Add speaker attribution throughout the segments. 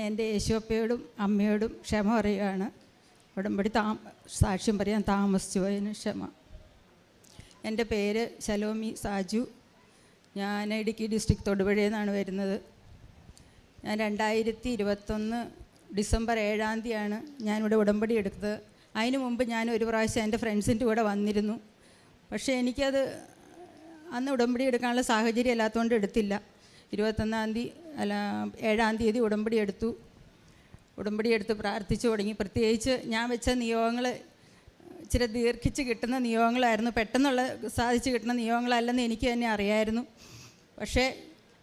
Speaker 1: എന്റെ യേശുവപ്പയോടും അമ്മയോടും ക്ഷമ പറയുകയാണ്. ഉടമ്പടി താ സാക്ഷ്യം പറയാൻ താമസിച്ചു പോയതിന് ക്ഷമ. എന്റെ പേര് ശലോമി സാജു. ഞാൻ ഇടുക്കി ഡിസ്ട്രിക്ട് തൊടുപുഴയിൽ നിന്നാണ് വരുന്നത്. ഞാൻ രണ്ടായിരത്തി ഇരുപത്തൊന്ന് ഡിസംബർ ഏഴാം തീയതിയാണ് ഞാനിവിടെ ഉടമ്പടി എടുത്തത്. അതിന് മുമ്പ് ഞാൻ ഒരു പ്രാവശ്യം എന്റെ ഫ്രണ്ട്സിന്റെ കൂടെ വന്നിരുന്നു. പക്ഷേ എനിക്കത് അന്ന് ഉടമ്പടി എടുക്കാനുള്ള സാഹചര്യം അല്ലാത്തതുകൊണ്ട് എടുത്തില്ല. ഇരുപത്തൊന്നാം തീയതി അല്ല ഏഴാം തീയതി ഉടമ്പടി എടുത്തു. ഉടമ്പടി എടുത്ത് പ്രാർത്ഥിച്ചു തുടങ്ങി. പ്രത്യേകിച്ച് ഞാൻ വെച്ച നിയോഗങ്ങൾ ഇച്ചിരി ദീർഘിച്ച് കിട്ടുന്ന നിയോഗങ്ങളായിരുന്നു. പെട്ടെന്നുള്ള സാധിച്ച് കിട്ടുന്ന നിയോഗങ്ങളല്ലെന്ന് എനിക്ക് തന്നെ അറിയായിരുന്നു. പക്ഷേ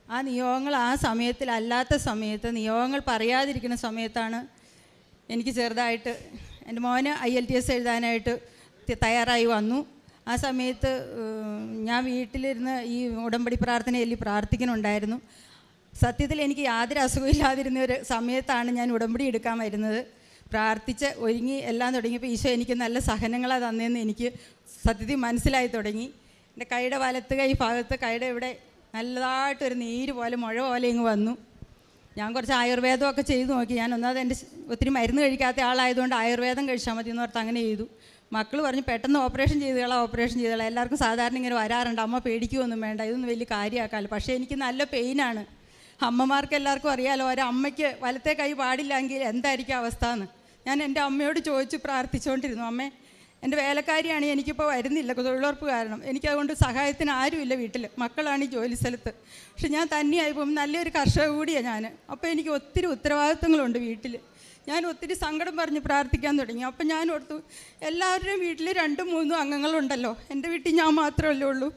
Speaker 1: ആ നിയോഗങ്ങൾ ആ സമയത്തിൽ അല്ലാത്ത സമയത്ത് നിയോഗങ്ങൾ പറയാതിരിക്കുന്ന സമയത്താണ് എനിക്ക് ചെറുതായിട്ട് എന്റെ മോന് ഐ എൽ ടി എസ് എഴുതാനായിട്ട് തയ്യാറായി വന്നു. ആ സമയത്ത് ഞാൻ വീട്ടിലിരുന്ന് ഈ ഉടമ്പടി പ്രാർത്ഥനയിൽ പ്രാർത്ഥിക്കുന്നുണ്ടായിരുന്നു. സത്യത്തിൽ എനിക്ക് യാതൊരു അസുഖമില്ലാതിരുന്ന ഒരു സമയത്താണ് ഞാൻ ഉടമ്പടി എടുക്കാൻ വരുന്നത്. പ്രാർത്ഥിച്ച് ഒരുങ്ങി എല്ലാം തുടങ്ങിയപ്പോൾ ഈശോ എനിക്ക് നല്ല സഹനങ്ങളാണ് തന്നതെന്ന് എനിക്ക് സത്യത്തിൽ മനസ്സിലായി തുടങ്ങി. എന്റെ കൈയുടെ വലത്ത് കൈ ഭാഗത്ത് കൈയുടെ ഇവിടെ നല്ലതായിട്ടൊരു നീര് പോലെ മുഴ പോലെ ഇങ്ങ് വന്നു. ഞാൻ കുറച്ച് ആയുർവേദമൊക്കെ ചെയ്തു നോക്കി. ഞാൻ ഒന്നാമത് എന്റെ ഒത്തിരി മരുന്ന് കഴിക്കാത്ത ആളായതുകൊണ്ട് ആയുർവേദം കഴിച്ചാൽ മതി എന്ന് പറഞ്ഞാൽ അങ്ങനെ ചെയ്തു. മക്കൾ പറഞ്ഞു പെട്ടെന്ന് ഓപ്പറേഷൻ ചെയ്തുകളാം ഓപ്പറേഷൻ ചെയ്തുകളാം എല്ലാവർക്കും സാധാരണ ഇങ്ങനെ വരാറുണ്ട്. അമ്മ പേടിക്കുമൊന്നും വേണ്ട ഇതൊന്നും വലിയ കാര്യമാക്കാമല്ലോ പക്ഷേ എനിക്ക് നല്ല പെയിനാണ്. അമ്മമാർക്ക് എല്ലാവർക്കും അറിയാലോ ഒരു അമ്മയ്ക്ക് വലത്തെ കൈ പാടില്ലെങ്കിൽ എന്തായിരിക്കും അവസ്ഥ എന്ന് ഞാൻ എന്റെ അമ്മയോട് ചോദിച്ച് പ്രാർത്ഥിച്ചുകൊണ്ടിരുന്നു അമ്മേ എന്റെ വേലക്കാരിയാണ് എനിക്കിപ്പോൾ വരുന്നില്ല തൊഴിലുറപ്പ് കാരണം. എനിക്കതുകൊണ്ട് സഹായത്തിന് ആരുമില്ല വീട്ടിൽ മക്കളാണ് ഈ ജോലി സ്ഥലത്ത്. പക്ഷെ ഞാൻ തന്നെയായി പോകും. നല്ലൊരു കർഷക കൂടിയാണ് ഞാൻ അപ്പോൾ എനിക്ക് ഒത്തിരി ഉത്തരവാദിത്തങ്ങളുണ്ട് വീട്ടിൽ ഞാൻ ഒത്തിരി സങ്കടം പറഞ്ഞ് പ്രാർത്ഥിക്കാൻ തുടങ്ങി. അപ്പം ഞാൻ ഓർത്തു എല്ലാവരുടെയും വീട്ടിൽ രണ്ടും മൂന്നും അംഗങ്ങളുണ്ടല്ലോ. എന്റെ വീട്ടിൽ ഞാൻ മാത്രമല്ലേ ഉള്ളൂ.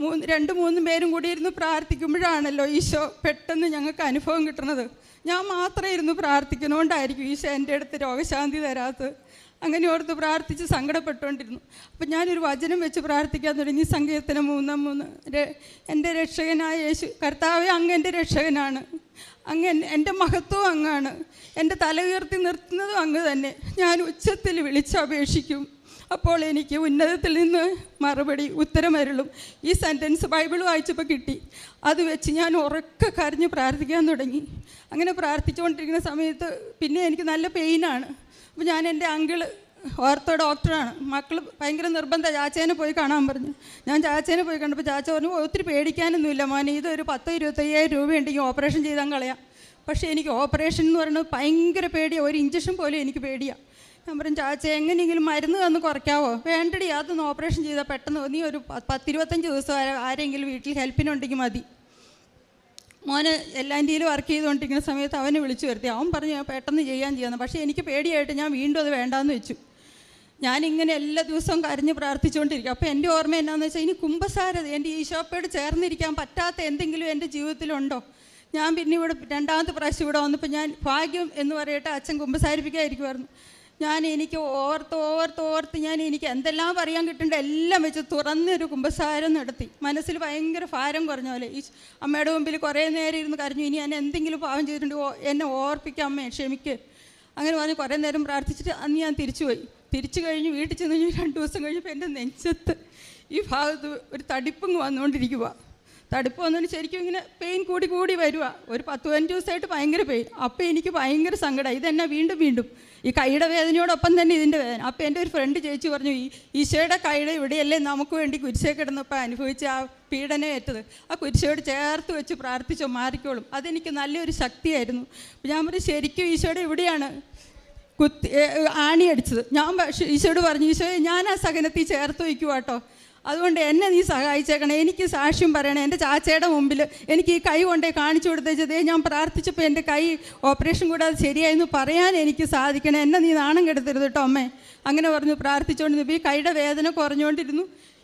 Speaker 1: മൂന്ന് രണ്ട് മൂന്നും പേരും കൂടി ഇരുന്ന് പ്രാർത്ഥിക്കുമ്പോഴാണല്ലോ ഈശോ പെട്ടെന്ന് ഞങ്ങൾക്ക് അനുഭവം കിട്ടുന്നത്. ഞാൻ മാത്രമേ ഇരുന്ന് പ്രാർത്ഥിക്കുന്നതുകൊണ്ടായിരിക്കും ഈശോ എന്റെ അടുത്ത് രോഗശാന്തി തരാത്തത്. അങ്ങനെ ഓർത്ത് പ്രാർത്ഥിച്ച് സങ്കടപ്പെട്ടുകൊണ്ടിരുന്നു. അപ്പം ഞാനൊരു വചനം വെച്ച് പ്രാർത്ഥിക്കാൻ തുടങ്ങി. സങ്കീർത്തനം മൂന്നാം മൂന്ന് എന്റെ രക്ഷകനായ യേശു കർത്താവെ അങ്ങ് എന്റെ രക്ഷകനാണ്. അങ്ങ് എന്റെ മഹത്വം അങ്ങാണ്. എന്റെ തല ഉയർത്തി നിർത്തുന്നതും അങ്ങ് തന്നെ. ഞാൻ ഉച്ചത്തിൽ വിളിച്ചപേക്ഷിക്കും അപ്പോൾ എനിക്ക് ഉന്നതത്തിൽ നിന്ന് മറുപടി ഉത്തരമരുളും. ഈ സെന്റൻസ് ബൈബിൾ വായിച്ചപ്പോൾ കിട്ടി. അത് വെച്ച് ഞാൻ ഉറക്കെ കരഞ്ഞ് പ്രാർത്ഥിക്കാൻ തുടങ്ങി. അങ്ങനെ പ്രാർത്ഥിച്ചുകൊണ്ടിരിക്കുന്ന സമയത്ത് പിന്നെ എനിക്ക് നല്ല പെയിനാണ് അപ്പോൾ ഞാൻ എന്റെ അങ്കിൾ ഓർത്തോ ഡോക്ടറാണ് മക്കൾ ഭയങ്കര നിർബന്ധം ചാച്ചേനെ പോയി കാണാൻ പറഞ്ഞു. ഞാൻ ചാച്ചേനെ പോയി കണ്ടപ്പോൾ ചാച്ച പറഞ്ഞു "ഓ, ഒത്തിരി പേടിക്കാനൊന്നുമില്ല മോനെ. ഇതൊരു പത്തോ ഇരുപത്തയ്യായിരം രൂപയുണ്ടെങ്കിൽ ഓപ്പറേഷൻ ചെയ്താൽ കളയാം. പക്ഷേ എനിക്ക് ഓപ്പറേഷൻ എന്ന് പറയുന്നത് ഭയങ്കര പേടിയാണ് ഒരു ഇഞ്ചക്ഷൻ പോലും എനിക്ക് പേടിയാണ് ഞാൻ പറഞ്ഞു ചാച്ച എങ്ങനെയെങ്കിലും മരുന്ന് തന്ന് കുറയ്ക്കാവോ? വേണ്ടടി അതൊന്ന് ഓപ്പറേഷൻ ചെയ്താൽ പെട്ടെന്ന് നീ ഒരു പത്തിരുപത്തഞ്ച് ദിവസം ആരെ- ആരെങ്കിലും വീട്ടിൽ ഹെൽപ്പിനുണ്ടെങ്കിൽ മതി. മോന് എല്ലാന്റെയിൽ വർക്ക് ചെയ്തുകൊണ്ടിരിക്കുന്ന സമയത്ത് അവനെ വിളിച്ചു വരുത്തി. അവൻ പറഞ്ഞു "ഞാൻ പെട്ടെന്ന് ചെയ്യാൻ ചെയ്യാമെന്ന് പക്ഷേ എനിക്ക് പേടിയായിട്ട് ഞാൻ വീണ്ടും അത് വേണ്ടാന്ന് വെച്ചു. ഞാനിങ്ങനെ എല്ലാ ദിവസവും കരഞ്ഞ് പ്രാർത്ഥിച്ചുകൊണ്ടിരിക്കും. അപ്പോൾ എന്റെ ഓർമ്മ എന്നാന്ന് വെച്ചാൽ ഇനി കുംഭസാരത എന്റെ ഈശോപ്പയോട് ചേർന്നിരിക്കാൻ പറ്റാത്ത എന്തെങ്കിലും എന്റെ ജീവിതത്തിലുണ്ടോ? ഞാൻ പിന്നെ ഇവിടെ രണ്ടാമത്തെ പ്രാവശ്യം ഇവിടെ വന്നപ്പോൾ ഞാൻ ഭാഗ്യം എന്ന് പറയട്ടെ അച്ഛൻ കുംഭസാരിപ്പിക്കാതിരിക്കുമായിരുന്നു ഞാൻ എനിക്ക് ഓർത്ത് ഓർത്ത് ഓർത്ത് ഞാൻ എനിക്ക് എന്തെല്ലാം പറയാൻ കിട്ടേണ്ട എല്ലാം വെച്ച് തുറന്നൊരു കുമ്പസാരം നടത്തി. മനസ്സിൽ ഭയങ്കര ഭാരം കുറഞ്ഞ പോലെ. ഈ അമ്മയുടെ മുമ്പിൽ കുറേ നേരം ഇരുന്ന് കരഞ്ഞു. ഇനി ഞാൻ എന്തെങ്കിലും പാവം ചെയ്തിട്ടുണ്ട് എന്നെ ഓർപ്പിക്കാം അമ്മേ ക്ഷമിക്ക്. അങ്ങനെ പറഞ്ഞ് കുറേ നേരം പ്രാർത്ഥിച്ചിട്ട് അന്ന് ഞാൻ തിരിച്ചുപോയി തിരിച്ചു കഴിഞ്ഞ് വീട്ടിൽ ചെന്ന് കഴിഞ്ഞ് രണ്ട് ദിവസം കഴിഞ്ഞപ്പോൾ എന്റെ നെഞ്ചത്ത് ഈ ഭാഗത്ത് ഒരു തടിപ്പങ്ങ് വന്നുകൊണ്ടിരിക്കുക തടുപ്പ് വന്നതിന് ശരിക്കും ഇങ്ങനെ പെയിൻ കൂടി കൂടി വരിക ഒരു പത്ത് പതിനഞ്ച് ദിവസമായിട്ട് ഭയങ്കര പെയിൻ അപ്പോൾ എനിക്ക് ഭയങ്കര സങ്കടം. ഇതെന്നെ വീണ്ടും വീണ്ടും? ഈ കൈയുടെ വേദനയോടൊപ്പം തന്നെ ഇതിന്റെ വേദന. അപ്പോൾ എന്റെ ഒരു ഫ്രണ്ട് ചേച്ചി പറഞ്ഞു ഈ ഈശോയുടെ കൈയുടെ ഇവിടെയല്ലേ നമുക്ക് വേണ്ടി കുരിശേ കിടന്നപ്പോൾ അനുഭവിച്ച ആ പീഡനം ഏറ്റത്? ആ കുരിശയോട് ചേർത്ത് വെച്ച് പ്രാർത്ഥിച്ചോ മാറിക്കോളും. അതെനിക്ക് നല്ലൊരു ശക്തിയായിരുന്നു. ഞാൻ പറഞ്ഞു ശരിക്കും ഈശോയുടെ ഇവിടെയാണ് കുത്തി ആണിയടിച്ചത്. ഞാൻ പക്ഷേ ഈശോയോട് പറഞ്ഞു ഈശോയെ ഞാൻ ആ സഹനത്തിൽ ചേർത്ത് വയ്ക്കുക കേട്ടോ അതുകൊണ്ട് എന്നെ നീ സഹായിച്ചേക്കണേ. എനിക്ക് സാക്ഷ്യം പറയണേ. എന്റെ ചാച്ചയുടെ മുമ്പിൽ എനിക്ക് ഈ കൈ കൊണ്ടേ കാണിച്ചു കൊടുത്തേച്ചതേ ഞാൻ പ്രാർത്ഥിച്ചപ്പോൾ എന്റെ കൈ ഓപ്പറേഷൻ കൂടാതെ ശരിയായെന്ന് പറയാൻ എനിക്ക് സാധിക്കണേ. എന്നെ നീ നാണം കെടുത്തരുത് കേട്ടോ അമ്മേ. അങ്ങനെ പറഞ്ഞു പ്രാർത്ഥിച്ചുകൊണ്ടിരുന്നു. ഈ കൈയുടെ വേദന കുറഞ്ഞുകൊണ്ടിരുന്നു.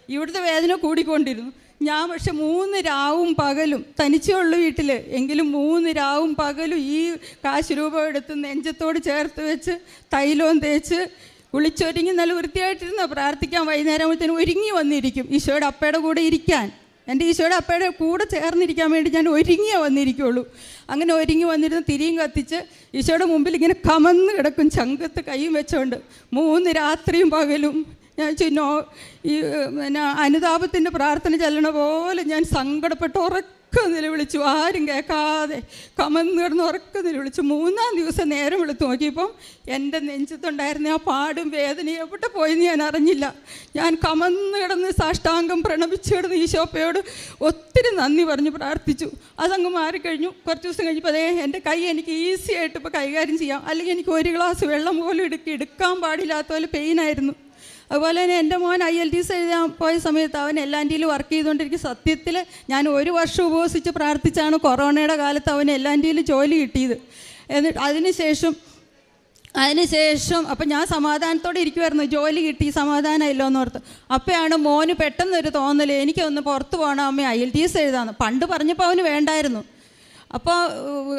Speaker 1: ഇവിടുത്തെ വേദന കൂടിക്കൊണ്ടിരുന്നു. ഞാൻ പക്ഷെ മൂന്ന് രാവും പകലും തനിച്ചേ ഉള്ളു വീട്ടിൽ എങ്കിലും മൂന്ന് രാവും പകലും ഈ കാശ് രൂപ എടുത്ത് നെഞ്ചത്തോട് ചേർത്ത് വെച്ച് തൈലവും തേച്ച് കുളിച്ചൊരുങ്ങി നല്ല വൃത്തിയായിട്ടിരുന്ന? പ്രാർത്ഥിക്കാൻ വൈകുന്നേരമാകുമ്പോഴത്തേനും ഒരുങ്ങി വന്നിരിക്കും. ഈശോയുടെ അപ്പയുടെ കൂടെ ഇരിക്കാൻ. എന്റെ ഈശോയുടെ അപ്പയുടെ കൂടെ ചേർന്നിരിക്കാൻ വേണ്ടി ഞാൻ ഒരുങ്ങിയേ വന്നിരിക്കുള്ളൂ. അങ്ങനെ ഒരുങ്ങി വന്നിരുന്ന് തിരിയും കത്തിച്ച് ഈശോയുടെ മുമ്പിൽ ഇങ്ങനെ കമന്ന് കിടക്കും ചങ്കത്ത് കൈയും വെച്ചോണ്ട്. മൂന്ന് രാത്രിയും പകലും ഞാൻ ചിന്നോ ഈ പിന്നെ അനുതാപത്തിന്റെ പ്രാർത്ഥന ചെല്ലണ പോലെ ഞാൻ സങ്കടപ്പെട്ട് ഉറക്കെ ഉറക്കം നിലവിളിച്ചു ആരും കേൾക്കാതെ കമന്ന് കിടന്ന് ഉറക്കം നിലവിളിച്ചു മൂന്നാം ദിവസം നേരം വിളിച്ചു നോക്കിയപ്പം എന്റെ നെഞ്ചത്തുണ്ടായിരുന്ന ആ പാടും വേദനയും എവിടെ പോയെന്ന് ഞാൻ അറിഞ്ഞില്ല. ഞാൻ കമന്ന് കിടന്ന് സാഷ്ടാംഗം പ്രണമിച്ച് കിടന്ന് ഈശോപ്പയോട് ഒത്തിരി നന്ദി പറഞ്ഞ് പ്രാർത്ഥിച്ചു. അതങ്ങ് മാറിക്കഴിഞ്ഞു. കുറച്ച് ദിവസം കഴിഞ്ഞപ്പോൾ അതേ എന്റെ കൈ എനിക്ക് ഈസി ആയിട്ട് ഇപ്പോൾ കൈകാര്യം ചെയ്യാം. അല്ലെങ്കിൽ എനിക്ക് ഒരു ഗ്ലാസ് വെള്ളം പോലും എടുക്കി എടുക്കാൻ പാടില്ലാത്ത പോലെ പെയിനായിരുന്നു അതുപോലെ തന്നെ എന്റെ മോൻ ഐ എൽ ടി എസ് എഴുതാൻ പോയ സമയത്ത് അവൻ എല്ലാന്റിയിൽ വർക്ക് ചെയ്തുകൊണ്ടിരിക്കും. സത്യത്തിൽ ഞാൻ ഒരു വർഷം ഉപവസിച്ച് പ്രാർത്ഥിച്ചാണ് കൊറോണയുടെ കാലത്ത് അവൻ എല്ലാന്റിയിൽ ജോലി കിട്ടിയത്. എന്നിട്ട് അതിനുശേഷം അതിനുശേഷം അപ്പം ഞാൻ സമാധാനത്തോടെ ഇരിക്കുമായിരുന്നു ജോലി കിട്ടി സമാധാനമല്ലോ എന്ന് ഓർത്ത്. അപ്പോഴാണ് മോന് പെട്ടെന്നൊരു തോന്നൽ എനിക്കൊന്ന് പുറത്ത് പോകണം അമ്മ ഐ എൽ ടി എസ് എഴുതാമെന്ന് പണ്ട് പറഞ്ഞപ്പോൾ അവന് വേണ്ടായിരുന്നു. അപ്പോൾ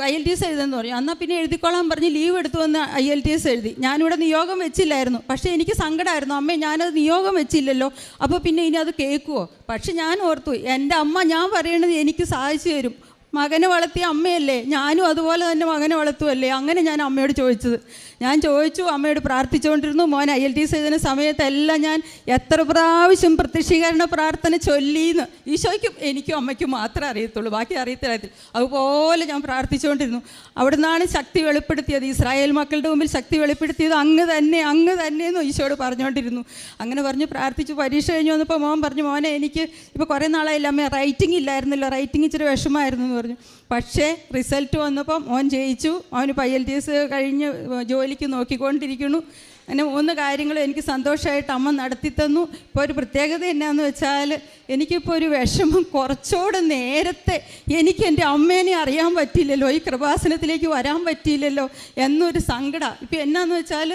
Speaker 1: ഐ എൽ ടി എസ് എഴുതുമെന്ന് പറഞ്ഞു എന്നാൽ പിന്നെ എഴുതിക്കോളാൻ പറഞ്ഞ് ലീവ് എടുത്തു വന്ന് ഐ എൽ ടി എസ് എഴുതി. ഞാനിവിടെ നിയോഗം വെച്ചില്ലായിരുന്നു. പക്ഷേ എനിക്ക് സങ്കടമായിരുന്നു അമ്മേ ഞാനത് നിയോഗം വെച്ചില്ലല്ലോ. അപ്പോൾ പിന്നെ ഇനി അത് കേൾക്കുമോ പക്ഷെ ഞാൻ ഓർത്തു എന്റെ അമ്മ ഞാൻ പറയണത് എനിക്ക് സാധിച്ചു തരും. മകനെ വളർത്തിയ അമ്മയല്ലേ? ഞാനും അതുപോലെ തന്നെ മകനെ വളർത്തുമല്ലേ അങ്ങനെ ഞാൻ അമ്മയോട് ചോദിച്ചത്. ഞാൻ ചോദിച്ചു അമ്മയോട് പ്രാർത്ഥിച്ചുകൊണ്ടിരുന്നു മോൻ ഐ എൽ ടി എസ് എഴുതുന്ന സമയത്തെല്ലാം ഞാൻ എത്ര പ്രാവശ്യം പ്രത്യക്ഷീകരണ പ്രാർത്ഥന ചൊല്ലിയെന്ന് ഈശോയ്ക്കും എനിക്കും അമ്മയ്ക്കും മാത്രമേ അറിയത്തുള്ളൂ. ബാക്കി അറിയത്തില്ലായിരുന്നു അതുപോലെ ഞാൻ പ്രാർത്ഥിച്ചുകൊണ്ടിരുന്നു. അവിടെ നിന്നാണ് ശക്തി വെളിപ്പെടുത്തിയത്. ഇസ്രായേൽ മക്കളുടെ മുമ്പിൽ ശക്തി വെളിപ്പെടുത്തിയത്. അങ്ങ് തന്നെ അങ്ങ് തന്നെ എന്ന് ഈശോയോട് പറഞ്ഞുകൊണ്ടിരുന്നു. അങ്ങനെ പറഞ്ഞു പ്രാർത്ഥിച്ചു. പരീക്ഷ കഴിഞ്ഞ് വന്നപ്പോൾ മോൻ പറഞ്ഞു മോനെ എനിക്ക് ഇപ്പോൾ കുറേ നാളായില്ല. അമ്മ റൈറ്റിംഗ് ഇല്ലായിരുന്നല്ലോ. റൈറ്റിംഗ് ഇച്ചിരി വിഷമമായിരുന്നു പറഞ്ഞു. പക്ഷേ റിസൾട്ട് വന്നപ്പോൾ ഓൻ ജയിച്ചു. അവന് പൈ എൽ ടി എസ് കഴിഞ്ഞ് ജോലിക്ക് നോക്കിക്കൊണ്ടിരിക്കുന്നു. അങ്ങനെ മൂന്ന് കാര്യങ്ങൾ എനിക്ക് സന്തോഷമായിട്ട് അമ്മ നടത്തി തന്നു. ഇപ്പോൾ ഒരു പ്രത്യേകത എന്നാന്ന് വെച്ചാൽ എനിക്കിപ്പോൾ ഒരു വിഷമം കുറച്ചുകൂടെ നേരത്തെ എനിക്ക് എന്റെ അമ്മേനെ അറിയാൻ പറ്റിയില്ലല്ലോ. ഈ കൃപാസനത്തിലേക്ക് വരാൻ പറ്റിയില്ലല്ലോ എന്നൊരു സങ്കടം. ഇപ്പം എന്നാന്ന് വെച്ചാൽ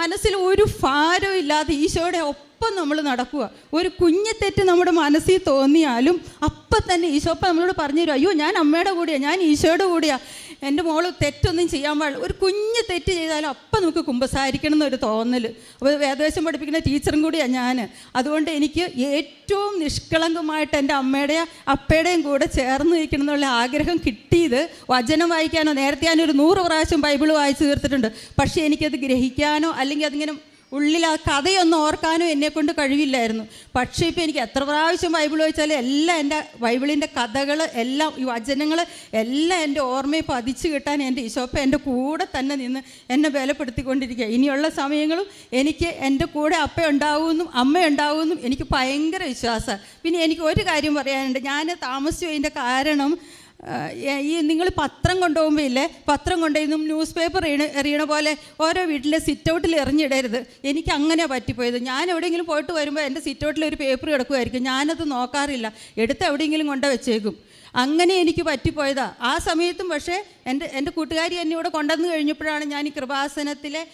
Speaker 1: മനസ്സിൽ ഒരു ഭാരവും ഇല്ലാതെ ഈശോയുടെ ഒപ്പം നമ്മൾ നടക്കുക. ഒരു കുഞ്ഞു തെറ്റ് നമ്മുടെ മനസ്സിൽ തോന്നിയാലും അപ്പം തന്നെ ഈശോപ്പ അപ്പം നമ്മളോട് പറഞ്ഞു തരും അയ്യോ ഞാൻ അമ്മയുടെ കൂടെയാണ് ഞാൻ ഈശോയുടെ കൂടെയാണ് എന്റെ മോൾ തെറ്റൊന്നും ചെയ്യാൻ പാടില്ല. ഒരു കുഞ്ഞ് തെറ്റ് ചെയ്താലും അപ്പം നമുക്ക് കുമ്പസാരിക്കണം എന്നൊരു തോന്നൽ അപ്പോൾ വേദവേശം പഠിപ്പിക്കുന്ന ടീച്ചറും കൂടിയാണ് ഞാൻ. അതുകൊണ്ട് എനിക്ക് ഏറ്റവും നിഷ്കളങ്കമായിട്ട് എന്റെ അമ്മയുടെയും അപ്പയുടെയും കൂടെ ചേർന്ന് നിൽക്കണം എന്നുള്ള ആഗ്രഹം കിട്ടിയത് വചനം വായിക്കാനോ നേരത്തെ ഞാനൊരു നൂറ് പ്രാവശ്യം ബൈബിൾ വായിച്ചു തീർത്തിട്ടുണ്ട്. പക്ഷേ എനിക്കത് ഗ്രഹിക്കാനോ അല്ലെങ്കിൽ അതിങ്ങനെ ഉള്ളിൽ ആ കഥയൊന്നും ഓർക്കാനും എന്നെ കൊണ്ട് കഴിവില്ലായിരുന്നു. പക്ഷേ ഇപ്പോൾ എനിക്ക് എത്ര പ്രാവശ്യം ബൈബിൾ വായിച്ചാലും എല്ലാം എന്റെ ബൈബിളിന്റെ കഥകൾ എല്ലാം ഈ വചനങ്ങൾ എല്ലാം എന്റെ ഓർമ്മയിൽ പതിച്ചു കിട്ടാൻ എന്റെ ഈശോപ്പ എന്റെ കൂടെ തന്നെ നിന്ന് എന്നെ ബലപ്പെടുത്തിക്കൊണ്ടിരിക്കുക. ഇനിയുള്ള സമയങ്ങളും എനിക്ക് എന്റെ കൂടെ അപ്പ ഉണ്ടാവുമെന്നും അമ്മ ഉണ്ടാവുമെന്നും എനിക്ക് ഭയങ്കര വിശ്വാസമാണ്. പിന്നെ എനിക്ക് ഒരു കാര്യം പറയാനുണ്ട്. ഞാൻ താമസിച്ചു കാരണം ഈ നിങ്ങൾ പത്രം കൊണ്ടുപോകുമ്പോൾ ഇല്ലേ? പത്രം കൊണ്ടുപോയി ന്യൂസ് പേപ്പർ എറിയണ എറിയണ പോലെ ഓരോ വീട്ടിലെ സിറ്റൗട്ടിൽ എറിഞ്ഞിടരുത്. എനിക്ക് അങ്ങനെ പറ്റിപ്പോയത്. ഞാൻ എവിടെയെങ്കിലും പോയിട്ട് വരുമ്പോൾ എന്റെ സിറ്റൗട്ടിൽ ഒരു പേപ്പർ കിടക്കുമായിരിക്കും ഞാനത് നോക്കാറില്ല. എടുത്ത് എവിടെയെങ്കിലും കൊണ്ട് വെച്ചേക്കും. അങ്ങനെ എനിക്ക് പറ്റിപ്പോയതാ. ആ സമയത്തും പക്ഷേ എന്റെ എന്റെ കൂട്ടുകാരി എന്നെ ഇവിടെ കൊണ്ടുവന്ന് കഴിഞ്ഞപ്പോഴാണ് ഞാൻ ഈ കൃപാസനത്തിലെ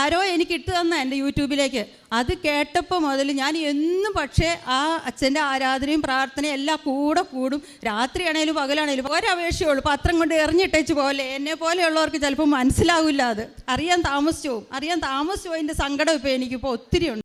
Speaker 1: ആരോ എനിക്ക് ഇട്ട് തന്ന എന്റെ യൂട്യൂബിലേക്ക്. അത് കേട്ടപ്പോൾ മുതൽ ഞാൻ എന്നും പക്ഷേ ആ അച്ഛന്റെ ആരാധനയും പ്രാർത്ഥനയും എല്ലാം കൂടെ കൂടും. രാത്രിയാണേലും പകലാണേലും ഒരപേക്ഷയുള്ളൂ പത്രം കൊണ്ട് എറിഞ്ഞിട്ടേച്ച് പോലെ. എന്നെ പോലെയുള്ളവർക്ക് ചിലപ്പോൾ മനസ്സിലാവില്ല അത്. അറിയാൻ താമസിച്ചു അറിയാൻ താമസിച്ചു അതിന്റെ സങ്കടം ഇപ്പോൾ എനിക്കിപ്പോൾ ഒത്തിരി ഉണ്ട്